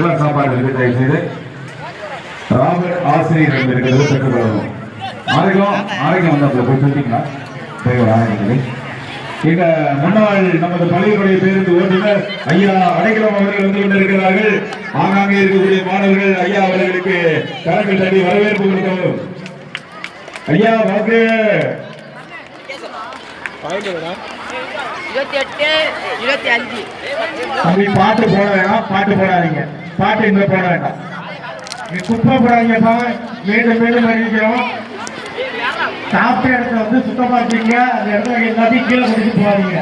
குழந்தைகளுக்கெல்லாம் சாப்பாடு இருக்கு தயவு செய்து ராபர்ட் ஆசிரியர் இருக்கிறது பெற்றுக்கொள்ளணும் ஆரோக்கியம் ஆரோக்கியம் வந்தாப்புல போய் சுத்திக்கலாம் டிரைவர் ஆரோக்கியம் இந்த முன்னாள் நமது பள்ளியினுடைய பேருந்து ஓட்டுநர் ஐயா அடைக்கலம் அவர்கள் வந்து கொண்டிருக்கிறார்கள். ஆங்காங்கே இருக்கக்கூடிய மாணவர்கள் ஐயா அவர்களுக்கு கரங்கள் தட்டி வரவேற்பு கொடுக்கவும் ஐயா வாக்கு இருபத்தி எட்டு இருபத்தி அஞ்சு. தம்பி பாட்டு போட வேணாம். பாட்டு போடாதீங்க. பாட்டு இங்க போட வேண்டாம் நீ குப்பை போடாதீங்கப்பா மீண்டும் மீண்டும் அறிவிக்கிறோம் சாப்பிட்ட இடத்துல வந்து சுத்தமாக்கீங்க அந்த இடத்துல எல்லாத்தையும் கீழே முடிச்சு போகாதீங்க.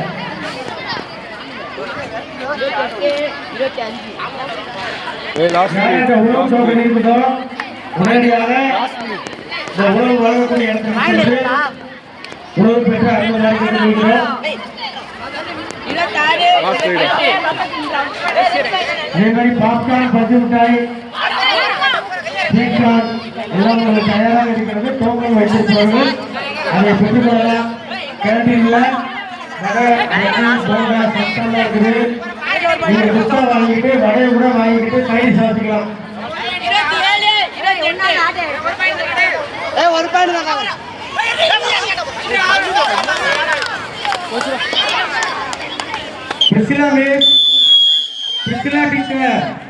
உடனடியாக இந்த உணவு வழங்கக்கூடிய சென்று உணவு பெற்று அறுபதாயிரம் கொடுக்கிறோம் இருபத்தி ஆறு அதே மாதிரி பாப்கார்ன் பஞ்சு மிட்டாய் ஸ்வீட்கார்ன் எல்லாம் உங்களுக்கு தயாராக இருக்கிறது. டோக்கன் வைத்திருப்பவர்கள் அதை கேண்டீன்ல பஜ்ஜி, போண்டா சத்தம்லாம் இருக்குது. நீங்க புத்தா வாங்கிட்டு வடையை கூட வாங்கிட்டு கைது சாப்பிட்டுக்கலாம். ஒரு பேண்ட் पिछला में पिछला टीचर